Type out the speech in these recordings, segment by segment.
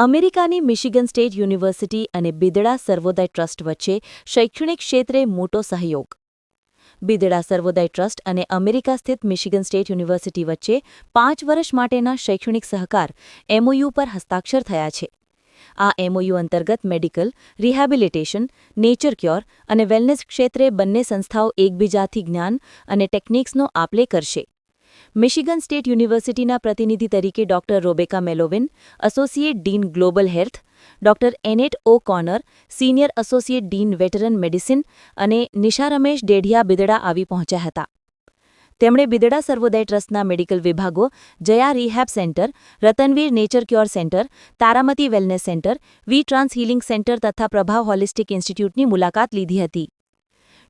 અમેરિકાની Michigan state university અને Bidada Sarvodaya trust વચ્ચે શૈક્ષણિક ક્ષેત્રે મોટો સહયોગ. બિદડા સર્વોદય ટ્રસ્ટ અને અમેરિકા સ્થિત મિશિગન સ્ટેટ યુનિવર્સિટી વચ્ચે પાંચ વર્ષ માટેના શૈક્ષણિક સહકાર એમઓયુ પર હસ્તાક્ષર થયા છે. આ એમઓયુ અંતર્ગત મેડિકલ, રિહેબિલિટેશન, નેચર ક્યોર અને વેલનેસ ક્ષેત્રે બંને સંસ્થાઓ એકબીજાથી જ્ઞાન અને ટેકનિક્સનો આપલે કરશે. મિશિગન સ્ટેટ યુનિવર્સિટીના પ્રતિનિધિ તરીકે doctor Rebecca Malouin, associate dean global health, doctor Annette O'Connor senior associate dean veterinary medicine અને નિશા રમેશ ડેઢિયા બિદડા આવી પહોંચ્યા હતા. તેમણે બિદડા સર્વોદય ટ્રસ્ટના મેડિકલ વિભાગો, Jaya rehab centre, Ratanveer nature cure centre, Taramati wellness centre, V trans healing centre તથા પ્રભાવ હોલિસ્ટિક ઇન્સ્ટિટ્યૂટની મુલાકાત લીધી હતી.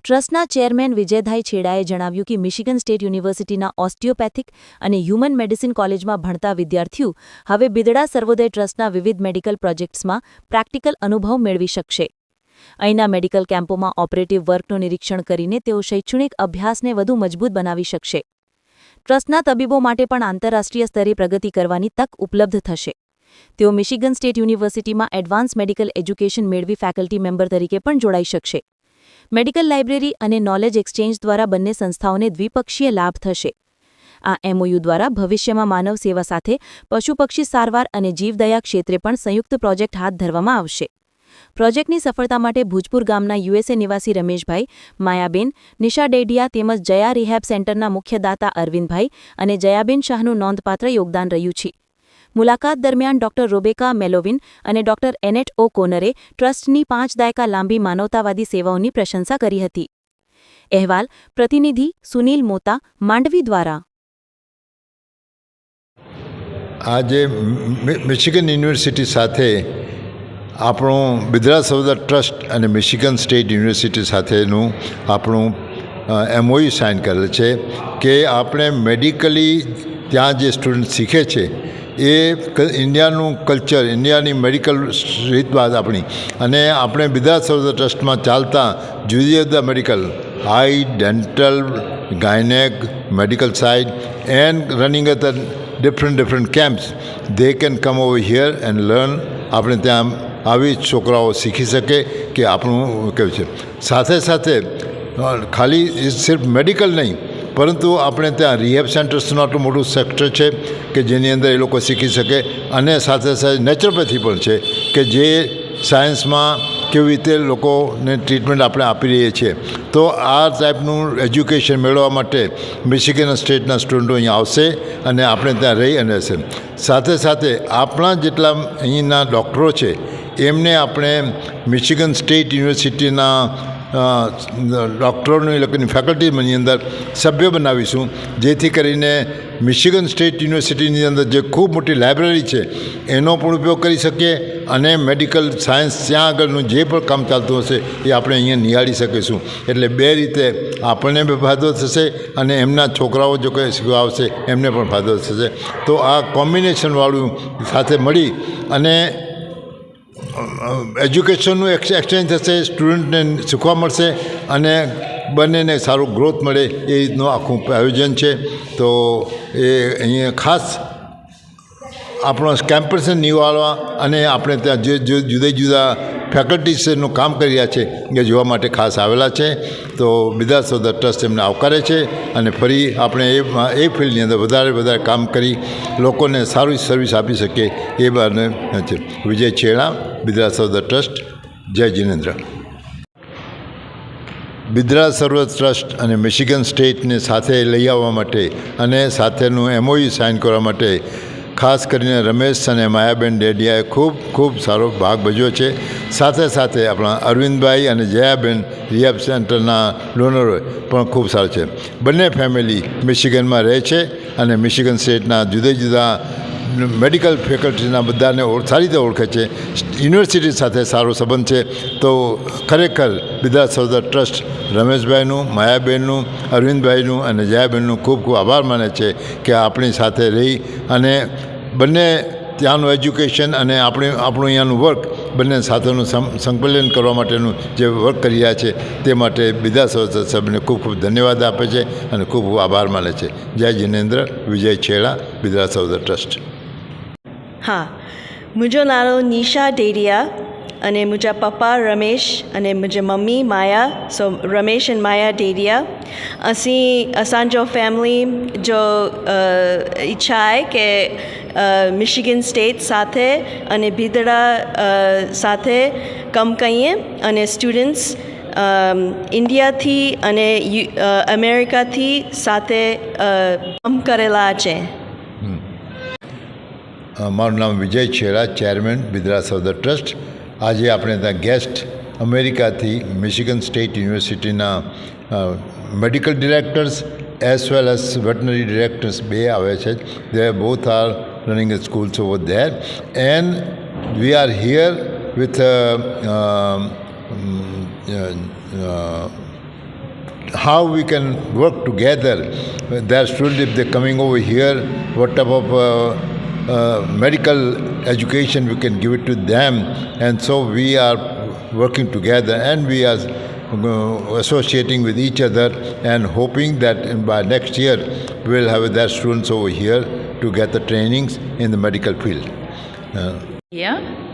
ટ્રસ્ટના ચેરમેન વિજયભાઈ છેડાએ જણાવ્યું કે મિશિગન સ્ટેટ યુનિવર્સિટીના ઓસ્ટિયોપેથિક અને હ્યુમન મેડિસિન કોલેજમાં ભણતા વિદ્યાર્થીઓ હવે બિદડા સર્વોદય ટ્રસ્ટના વિવિધ મેડિકલ પ્રોજેક્ટ્સમાં પ્રેક્ટિકલ અનુભવ મેળવી શકશે. અહીંના મેડિકલ કેમ્પોમાં ઓપરેટિવ વર્કનું નિરીક્ષણ કરીને તેઓ શૈક્ષણિક અભ્યાસને વધુ મજબૂત બનાવી શકશે. ટ્રસ્ટના તબીબો માટે પણ આંતરરાષ્ટ્રીય સ્તરે પ્રગતિ કરવાની તક ઉપલબ્ધ થશે. તેઓ મિશિગન સ્ટેટ યુનિવર્સિટીમાં એડવાન્સ મેડિકલ એજ્યુકેશન મેળવી ફેકલ્ટી મેમ્બર તરીકે પણ જોડાઈ શકશે. મેડિકલ લાઇબ્રેરી અને નોલેજ એક્સચેન્જ દ્વારા બંને સંસ્થાઓને દ્વિપક્ષીય લાભ થશે. આ એમઓયુ દ્વારા ભવિષ્યમાં માનવ સેવા સાથે પશુ પક્ષી સારવાર અને જીવદયા ક્ષેત્રે પણ સંયુક્ત પ્રોજેક્ટ હાથ ધરવામાં આવશે. પ્રોજેક્ટની સફળતા માટે ભૂજપુર ગામના યુએસએ નિવાસી રમેશભાઈ, માયાબેન, નિશા ડેડિયા તેમજ જયા રિહેબ સેન્ટરના મુખ્ય દાતા અરવિંદભાઈ અને જયાબેન શાહનું નોંધપાત્ર યોગદાન રહ્યું છે. મુલાકાત દરમિયાન ડોક્ટર રોબેકા મેલોવિન અને ડોક્ટર એનેટ ઓ કોનરે ટ્રસ્ટની પાંચ દાયકા લાંબી માનવતાવાદી સેવાઓની પ્રશંસા કરી હતી. અહેવાલ, પ્રતિનિધિ સુનીલ મોતા, માંડવી દ્વારા. આજે મિશિગન યુનિવર્સિટી સાથે આપણું બિદરા સૌદા ટ્રસ્ટ અને મિશિગન સ્ટેટ યુનિવર્સિટી સાથેનું આપણું એમઓયુ સાઇન કરેલ છે કે આપણે મેડિકલી ત્યાં જે સ્ટુડન્ટ શીખે છે એ ઇન્ડિયાનું કલ્ચર, ઇન્ડિયાની મેડિકલ રીતભાત આપણી. અને આપણે બીજા સૌદા ટ્રસ્ટમાં ચાલતા જુદી જુદા medical eye dental, gynaec, medical side and running at different different camps. They can come over here and learn આપણે ત્યાં આવી છોકરાઓ શીખી શકે કે આપણું કેવું છે. સાથે સાથે ખાલી સિર્ફ મેડિકલ નહીં પરંતુ આપણે ત્યાં રિહેબ સેન્ટર્સનું આટલું મોટું સેક્ટર છે કે જેની અંદર એ લોકો શીખી શકે અને સાથે સાથે નેચરોપેથી પણ છે કે જે સાયન્સમાં કેવી રીતે લોકોને ટ્રીટમેન્ટ આપણે આપી રહીએ છીએ. તો આ ટાઈપનું એજ્યુકેશન મેળવવા માટે મિશિગન સ્ટેટના સ્ટુડન્ટો અહીંયા આવશે અને આપણે ત્યાં રહી અને રહેશે સાથે સાથે આપણા જેટલા અહીંના ડૉક્ટરો છે, એમને આપણે મિશિગન સ્ટેટ યુનિવર્સિટીના ડૉક્ટરોની લોકોની ફેકલ્ટીની અંદર સભ્ય બનાવીશું. જેથી કરીને મિશિગન સ્ટેટ યુનિવર્સિટીની અંદર જે ખૂબ મોટી લાઇબ્રેરી છે, એનો પણ ઉપયોગ કરી શકીએ અને મેડિકલ સાયન્સ ત્યાં આગળનું જે પણ કામ ચાલતું હશે એ આપણે અહીંયા નિહાળી શકીશું. એટલે બે રીતે આપણને બી ફાયદો થશે અને એમના છોકરાઓ જો કંઈ શીખવા આવશે, એમને પણ ફાયદો થશે. તો આ કોમ્બિનેશનવાળું સાથે મળી અને એજ્યુકેશનનું એક્સચેન્જ થશે સ્ટુડન્ટને શીખવા મળશે અને બંનેને સારું ગ્રોથ મળે એ રીતનું આખું આયોજન છે. તો એ અહીંયા ખાસ આપણો કેમ્પસને નિવાળવા અને આપણે ત્યાં જે જુદા જુદા ફેકલ્ટીઝનું કામ કરી રહ્યા છે એ જોવા માટે ખાસ આવેલા છે. તો બીજા સોદા ટ્રસ્ટ એમને આવકારે છે અને ફરી આપણે એ એ ફિલ્ડની અંદર વધારે વધારે કામ કરી લોકોને સારી સર્વિસ આપી શકીએ એ બાને છે. વિજય છેડા. બિદરા સર્વ ટ્રસ્ટ જય જિનેન્દ્ર બિદ્રા સર્વ ટ્રસ્ટ અને મિશિગન સ્ટેટને સાથે લઈ આવવા માટે અને સાથેનું એમઓયુ સાઇન કરવા માટે ખાસ કરીને રમેશ અને માયાબેન ડેડિયાએ ખૂબ ખૂબ સારો ભાગ ભજવ્યો છે. સાથે સાથે આપણા અરવિંદભાઈ અને જયાબેન રિહેબ સેન્ટરના ડોનરો પણ ખૂબ સારું છે. બંને ફેમિલી મિશિગનમાં રહે છે અને મિશિગન સ્ટેટના જુદા જુદા મેડિકલ ફેકલ્ટીના બધાને સારી રીતે ઓળખે છે. યુનિવર્સિટી સાથે સારો સંબંધ છે. તો ખરેખર બીજા સૌદા ટ્રસ્ટ રમેશભાઈનું, માયાબેનનું, અરવિંદભાઈનું અને જયાબેનનું ખૂબ ખૂબ આભાર માને છે કે આપણી સાથે રહી અને બંને ત્યાંનું એજ્યુકેશન અને આપણે, આપણું અહીંયાનું વર્ક બંને સાથેનું સંકલન કરવા માટેનું જે વર્ક કરી રહ્યા છે તે માટે બીજા સૌદા સાહેબને ખૂબ ખૂબ ધન્યવાદ આપે છે અને ખૂબ ખૂબ આભાર માને છે. જય જિનેન્દ્ર, વિજય છેડા બીજા સૌદા ટ્રસ્ટ. હા मुंहिंजो नालो निशा डेडिया अने मुंहिंजा पप्पा रमेश अने मुंहिंजी mummy Maya so Ramesh and Maya Dedia असीं असांजो फैमिली जो અ, ઈચ્છા आहे કે મિશિગન સ્ટેટ સાથે અને ભીદડા અ, સાથે કમ કહીએ અને સ્ટુડન્ટ્સ ઇન્ડિયાથી અને યુ અ, અમેરિકાથી સાથે અ, કામ કરેલા છે અ, મારું નામ વિજય છેડા ચેરમેન બિદરા સૌદર ટ્રસ્ટ આજે આપણે ત્યાં ગેસ્ટ અમેરિકાથી મિશિગન સ્ટેટ યુનિવર્સિટીના medical directors as well as veterinary directors બે આવે છે. They both are running schools over there and we are here with how we can work together. There are students, if they're coming over here, what type of uh, uh, medical education we can give it to them. And so we are working together and we are uh, associating with each other and hoping that by next year we'll have their students over here to get the trainings in the medical field. Uh, Yeah.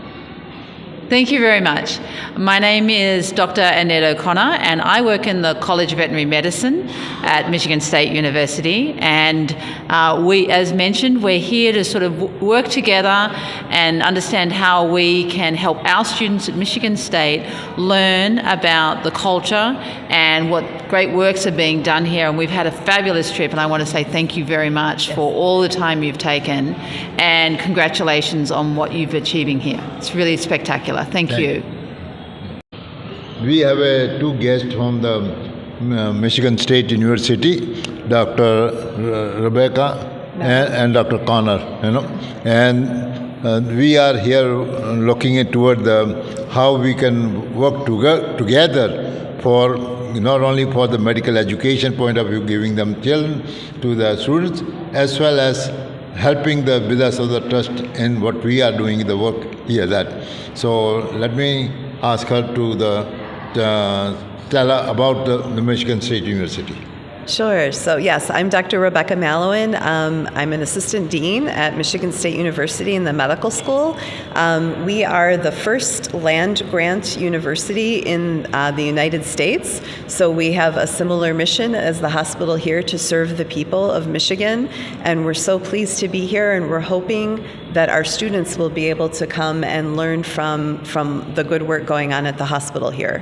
Thank you very much. My name is Dr. Annette O'Connor, and I work in the College of Veterinary Medicine at Michigan State University. And uh, we, as mentioned, we're here to sort of work together and understand how we can help our students at Michigan State learn about the culture and what great works are being done here. And we've had a fabulous trip, and I want to say thank you very much for all the time you've taken, and congratulations on what you've achieving here. It's really spectacular. Thank, Thank you. We have uh, two guests from the uh, Michigan State University, Dr. Re- Rebecca and, and Dr. Connor, you know, and uh, we are here looking at toward the how we can work toge- together for not only for the medical education point of view, giving them children to the students, as well as helping the Vidas of the Trust in what we are doing, the work here. That so let me ask her to the uh, tell her about the, the Michigan State University. Sure. So, yes, I'm Dr. Rebecca Mallowan. Um, I'm an assistant dean at Michigan State University in the medical school. Um, we are the first land grant university in uh, the United States. So, we have a similar mission as the hospital here to serve the people of Michigan. And we're so pleased to be here, and we're hoping that our students will be able to come and learn from, from the good work going on at the hospital here.